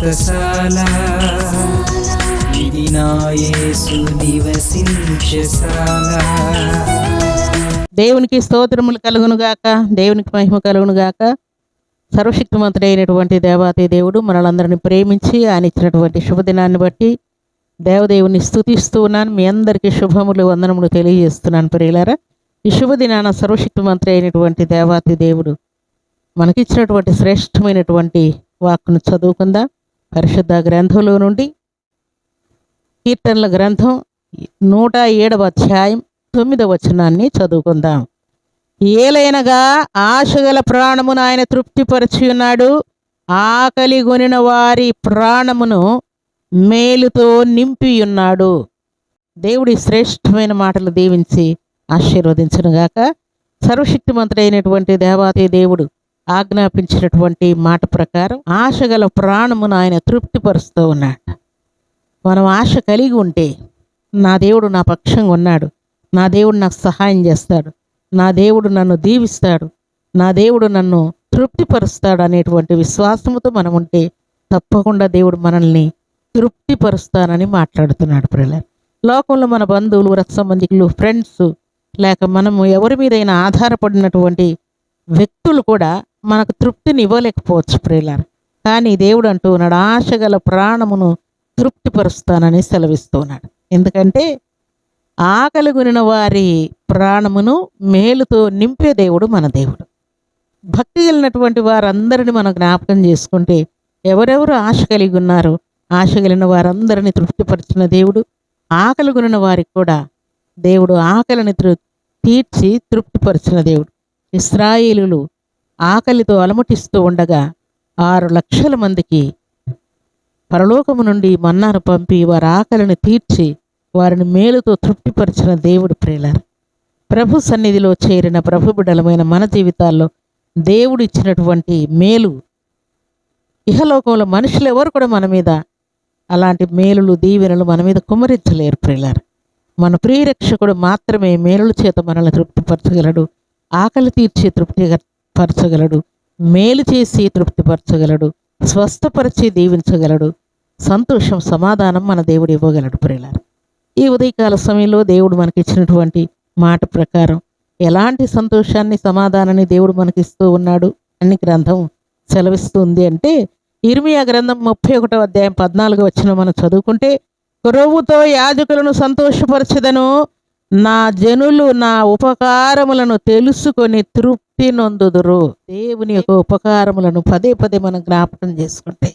వ్రతశాల ఇది నివసించశాల దేవునికి స్తోత్రములు కలుగును గాక దేవునికి మహిమ కలుగును గాక. సర్వశక్తిమంతుడైనటువంటి దేవాతి దేవుడు మనలందరిని ప్రేమించి ఆయన ఇచ్చినటువంటి శుభదినాన్ని బట్టి దేవదేవుని స్తుతిస్తూ ఉన్నాను. మీ అందరికీ శుభములు వందనములు తెలియజేస్తున్నాను ప్రియులారా. ఈ శుభదినాన సర్వశక్తిమంతుడు అయినటువంటి దేవాతి దేవుడు మనకిచ్చినటువంటి శ్రేష్టమైనటువంటి వాక్కును చదువుకుందాం. పరిశుద్ధ గ్రంథంలో నుండి కీర్తనల గ్రంథం నూట ఏడవ అధ్యాయం తొమ్మిదవ వచనాన్ని చదువుకుందాం. ఏలైనగా ఆశగల ప్రాణమును ఆయన తృప్తిపరిచి ఉన్నాడు. ఆకలి కొనిన వారి ప్రాణమును మేలుతో నింపి ఉన్నాడు. దేవుడి శ్రేష్టమైన మాటలు దీవించి ఆశీర్వదించునుగాక. సర్వశక్తిమంతుడైనటువంటి దేవాతి దేవుడు ఆజ్ఞాపించినటువంటి మాట ప్రకారం ఆశగల ప్రాణమును ఆయన తృప్తిపరుస్తూ ఉన్నాడు. మనం ఆశ కలిగి ఉంటే నా దేవుడు నా పక్షంగా ఉన్నాడు. నా దేవుడు నాకు సహాయం చేస్తాడు. నా దేవుడు నన్ను దీవిస్తాడు. నా దేవుడు నన్ను తృప్తిపరుస్తాడు అనేటువంటి విశ్వాసముతో మనం ఉంటే తప్పకుండా దేవుడు మనల్ని తృప్తిపరుస్తానని మాట్లాడుతున్నాడు ప్రియులారా. లోకంలో మన బంధువులు రత్సంబంధికులు ఫ్రెండ్స్ లేక మనము ఎవరి మీదైనా ఆధారపడినటువంటి వ్యక్తులు కూడా మనకు తృప్తిని ఇవ్వలేకపోవచ్చు ప్రియులారా. కానీ దేవుడు అంటూ ఉన్నాడు ఆశగల ప్రాణమును తృప్తిపరుస్తానని సెలవిస్తున్నాడు. ఎందుకంటే ఆకలి కొనిన వారి ప్రాణమును మేలుతో నింపే దేవుడు మన దేవుడు. భక్తి కలిగినటువంటి వారందరిని మనం జ్ఞాపకం చేసుకుంటే ఎవరెవరు ఆశ కలిగి ఉన్నారో ఆశ కలిగిన వారందరిని తృప్తిపరిచిన దేవుడు ఆకలి కొనిన వారికి కూడా దేవుడు ఆకలిని తృ తీర్చి తృప్తిపరిచిన దేవుడు. ఇస్రాయేలులు ఆకలితో అలమటిస్తూ ఉండగా ఆరు లక్షల మందికి పరలోకము నుండి మన్నాను పంపి వారి ఆకలిని తీర్చి వారిని మేలుతో తృప్తిపరిచిన దేవుడు ప్రేలారు ప్రభు సన్నిధిలో చేరిన ప్రభు బిడలమైన మన జీవితాల్లో దేవుడు ఇచ్చినటువంటి మేలు. ఇహలోకంలో మనుషులు ఎవరు కూడా మన మీద అలాంటి మేలులు దీవెనలు మన మీద కుమరించలేరు ప్రియులారు. మన ప్రియరక్షకుడు మాత్రమే మేలుల చేత మనల్ని తృప్తిపరచగలడు. ఆకలి తీర్చి తృప్తిగా పరచగలడు మేలు చేసి తృప్తిపరచగలడు. స్వస్థపరిచి దీవించగలడు. సంతోషం సమాధానం మన దేవుడు ఇవ్వగలడు ప్రియులారు. ఈ ఉదయకాల సమయంలో దేవుడు మనకి ఇచ్చినటువంటి మాట ప్రకారం ఎలాంటి సంతోషాన్ని సమాధానాన్ని దేవుడు మనకి ఇస్తూ ఉన్నాడు అని గ్రంథం సెలవిస్తుంది అంటే ఇర్మియా గ్రంథం ముప్పై ఒకటో అధ్యాయం పద్నాలుగు వచ్చిన మనం చదువుకుంటే క్రొవ్వుతో యాజకులను సంతోషపరచదను నా జనులు నా ఉపకారములను తెలుసుకొని తృప్తి నొందుదురు. దేవుని యొక్క ఉపకారములను పదే పదే మనం జ్ఞాపకం చేసుకుంటే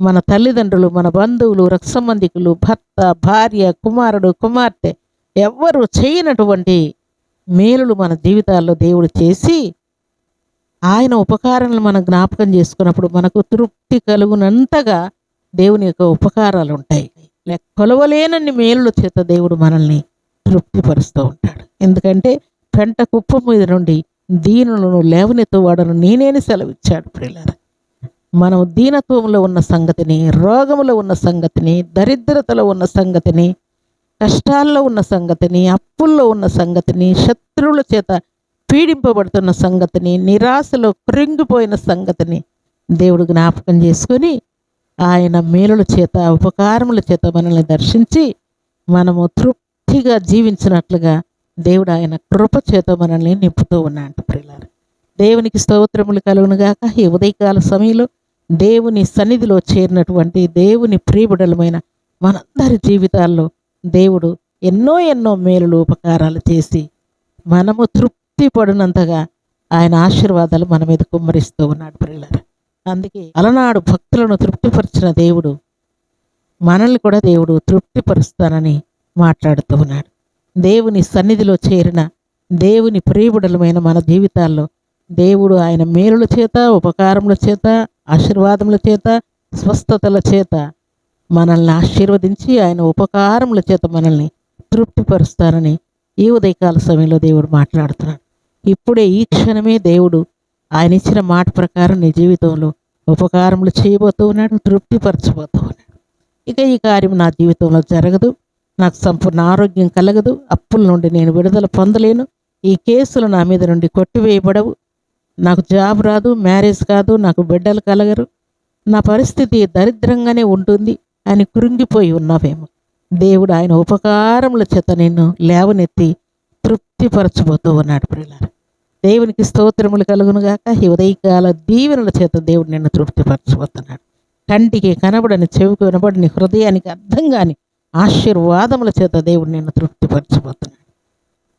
మన తల్లిదండ్రులు మన బంధువులు రక్షమందికులు భర్త భార్య కుమారుడు కుమార్తె ఎవ్వరు చేయనటువంటి మేలులు మన జీవితాల్లో దేవుడు చేసి ఆయన ఉపకారాలను మనం జ్ఞాపకం చేసుకున్నప్పుడు మనకు తృప్తి కలుగునంతగా దేవుని యొక్క ఉపకారాలు ఉంటాయి. కొలవలేనన్ని మేలుల చేత దేవుడు మనల్ని తృప్తిపరుస్తూ ఉంటాడు. ఎందుకంటే పెంట కుప్ప మీద నుండి దీనులను లేవనెత్తువాడను నేనేని సెలవిచ్చాడు ప్రియులారా. మనం దీనత్వంలో ఉన్న సంగతిని రోగములో ఉన్న సంగతిని దరిద్రతలో ఉన్న సంగతిని కష్టాల్లో ఉన్న సంగతిని అప్పుల్లో ఉన్న సంగతిని శత్రువుల చేత పీడింపబడుతున్న సంగతిని నిరాశలో కృంగిపోయిన సంగతిని దేవుడు జ్ఞాపకం చేసుకొని ఆయన మేలుల చేత ఉపకారముల చేత మనల్ని దర్శించి మనము తృప్తి సాక్షిగా జీవించినట్లుగా దేవుడు ఆయన కృప చేత మనల్ని నింపుతూ ఉన్నాడు ప్రియులారు. దేవునికి స్తోత్రములు కలుగునుగాక ఈ ఉదయకాల సమయంలో దేవుని సన్నిధిలో చేరినటువంటి దేవుని ప్రియబిడలమైన మనందరి జీవితాల్లో దేవుడు ఎన్నో ఎన్నో మేలులు ఉపకారాలు చేసి మనము తృప్తి పడినంతగా ఆయన ఆశీర్వాదాలు మన మీద కుమ్మరిస్తూ ఉన్నాడు ప్రియులారు. అందుకే అలనాడు భక్తులను తృప్తిపరిచిన దేవుడు మనల్ని కూడా దేవుడు తృప్తిపరుస్తానని మాట్లాడుతూ ఉన్నాడు. దేవుని సన్నిధిలో చేరిన దేవుని ప్రియబుడలమైన మన జీవితాల్లో దేవుడు ఆయన మేలుల చేత ఉపకారముల చేత ఆశీర్వాదముల చేత స్వస్థతల చేత మనల్ని ఆశీర్వదించి ఆయన ఉపకారముల చేత మనల్ని తృప్తిపరుస్తారని ఈ ఉదయకాల సమయంలో దేవుడు మాట్లాడుతున్నాడు. ఇప్పుడే ఈ క్షణమే దేవుడు ఆయన ఇచ్చిన మాట ప్రకారం నీ జీవితంలో ఉపకారములు చేయబోతూ ఉన్నాడు తృప్తిపరచబోతూ ఉన్నాడు. ఇక ఈ కార్యం నా జీవితంలో జరగదు. నాకు సంపూర్ణ ఆరోగ్యం కలగదు. అప్పుల నుండి నేను విడుదల పొందలేను. ఈ కేసులు నా మీద నుండి కొట్టివేయబడవు. నాకు జాబ్ రాదు మ్యారేజ్ కాదు నాకు బిడ్డలు కలగరు. నా పరిస్థితి దరిద్రంగానే ఉంటుంది అని కృంగిపోయి ఉన్నావేమో. దేవుడు ఆయన ఉపకారముల చేత నిన్ను లేవనెత్తి తృప్తిపరచబోతూ ఉన్నాడు ప్రియులారా. దేవునికి స్తోత్రములు కలుగునుగాక ఈ ఉదయకాల దీవెనల చేత దేవుడు నిన్ను తృప్తిపరచబోతున్నాడు. కంటికి కనబడని చెవికి వినబడని హృదయానికి అర్థం కాని ఆశీర్వాదముల చేత దేవుడు నిన్ను తృప్తిపరచబోతున్నాడు.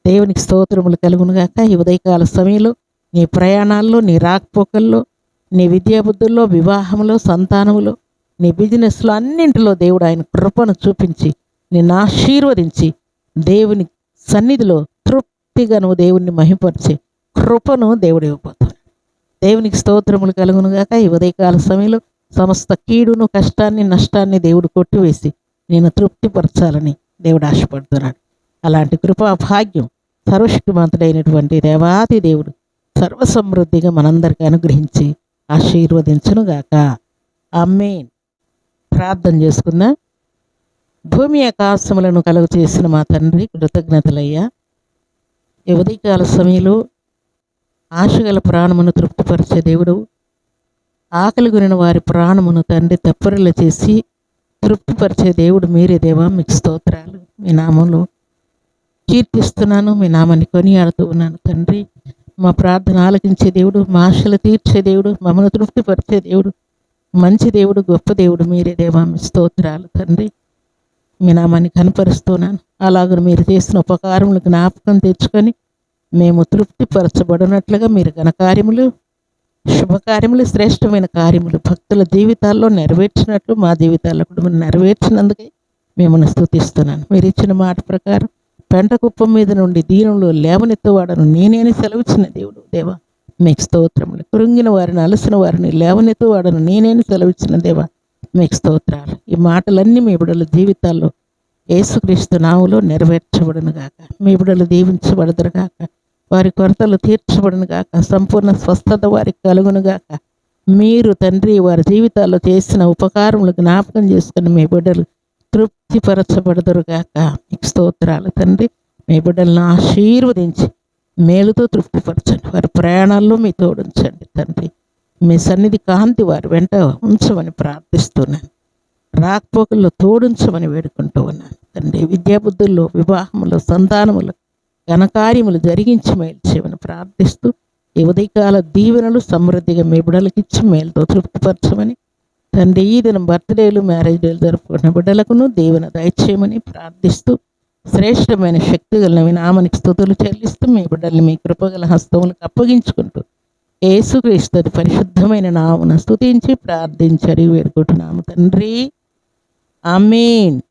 దేవునికి స్తోత్రములు కలుగునుగాక ఈ ఉదయకాల సమయంలో నీ ప్రయాణాల్లో నీ రాకపోకల్లో నీ విద్యాబుద్ధుల్లో వివాహంలో సంతానములో నీ బిజినెస్లో అన్నింటిలో దేవుడు ఆయన కృపను చూపించి నిన్ను ఆశీర్వదించి దేవుని సన్నిధిలో తృప్తిగా నువ్వు దేవుణ్ణి మహిపరిచి కృపను దేవుడు ఇవ్వబోతున్నాడు. దేవునికి స్తోత్రములు కలుగునుగాక ఈ ఉదయకాల సమయంలో సమస్త కీడును కష్టాన్ని నష్టాన్ని దేవుడు కొట్టివేసి నేను తృప్తిపరచాలని దేవుడు ఆశపడుతున్నాడు. అలాంటి కృపా భాగ్యం సర్వశక్తిమంతుడైనటువంటి దేవాది దేవుడు సర్వసమృద్ధిగా మనందరికీ అనుగ్రహించి ఆశీర్వదించునుగాక. అమ్మేన్ ప్రార్థన చేసుకుందాం. భూమి ఆకాశములను కలుగు చేసిన మా తండ్రి కృతజ్ఞతలయ్యా. ఉదయకాల సమయంలో ఆశగల ప్రాణమును తృప్తిపరిచే దేవుడు ఆకలి గురిన వారి ప్రాణమును తండ్రి తెప్పరిల్ల చేసి తృప్తిపరిచే దేవుడు మీరే దేవా మీకు స్తోత్రాలు. మీ నామంలో కీర్తిస్తున్నాను మీ నామాన్ని కొనియాడుతూ ఉన్నాను తండ్రి. మా ప్రార్థన ఆలకించే దేవుడు మా ఆశలు తీర్చే దేవుడు మమ్మల్ని తృప్తిపరిచే దేవుడు మంచి దేవుడు గొప్ప దేవుడు మీరే దేవా మీ స్తోత్రాలు తండ్రి. మీ నామాన్ని కనపరుస్తున్నాను. అలాగ మీరు చేసిన ఉపకారములు జ్ఞాపకం తెచ్చుకొని మేము తృప్తిపరచబడినట్లుగా మీరు ఘనకార్యములు శుభకార్యములు శ్రేష్టమైన కార్యములు భక్తుల జీవితాల్లో నెరవేర్చినట్లు మా జీవితాల్లో కూడా మీరు నెరవేర్చినందుకే మిమ్మల్ని స్తుతిస్తున్నాను. మీరు ఇచ్చిన మాట ప్రకారం పెంట కుప్పం మీద నుండి దీనంలో లేవనెత్తువాడను నేనేని సెలవిచ్చిన దేవుడు. దేవా మీకు స్తోత్రములు. కృంగిన వారిని అలసిన వారిని లేవనెత్తువాడను నేనేని సెలవిచ్చిన దేవా మీకు స్తోత్రాలు. ఈ మాటలన్నీ మీ బిడల జీవితాల్లో యేసుక్రీస్తు నావులో నెరవేర్చబడను గాక మీ బిడలు దీవించబడదురు గాక వారి కొరతలు తీర్చబడునుగాక సంపూర్ణ స్వస్థత వారికి కలుగునుగాక మీరు తండ్రి వారి జీవితాల్లో చేసిన ఉపకారములు జ్ఞాపకం చేసుకుని మీ బిడ్డలు తృప్తిపరచబడదురుగాక మీకు స్తోత్రాలు తండ్రి. మీ బిడ్డలను ఆశీర్వదించి మేలుతో తృప్తిపరచండి. వారి ప్రయాణాల్లో మీ తోడుంచండి తండ్రి. మీ సన్నిధి కాంతి వారి వెంట ఉంచమని ప్రార్థిస్తున్నాను. రాకపోకల్లో తోడుంచమని వేడుకుంటూ ఉన్నాను తండ్రి. విద్యాబుద్ధుల్లో వివాహములు సంతానములు ఘనకార్యములు జరిగించి మేల్చేమని ప్రార్థిస్తూ ఈ ఉదయకాల దీవెనలు సమృద్ధిగా మీ బిడ్డలకిచ్చి మేలుతో తృప్తిపరచమని తండ్రి ఈ దినం బర్త్డేలు మ్యారేజ్ డేలు జరుపుకున్న బిడ్డలకును దీవెన దయచేయమని ప్రార్థిస్తూ శ్రేష్టమైన శక్తి గల స్థుతులు చెల్లిస్తూ మీ బిడ్డల్ని మీ కృపగల హస్తములకు అప్పగించుకుంటూ ఏసుక్రీస్తుది పరిశుద్ధమైన నామున స్తుతించి ప్రార్థించరి వేడుకుంటున్నాము తండ్రి. ఆమేన్.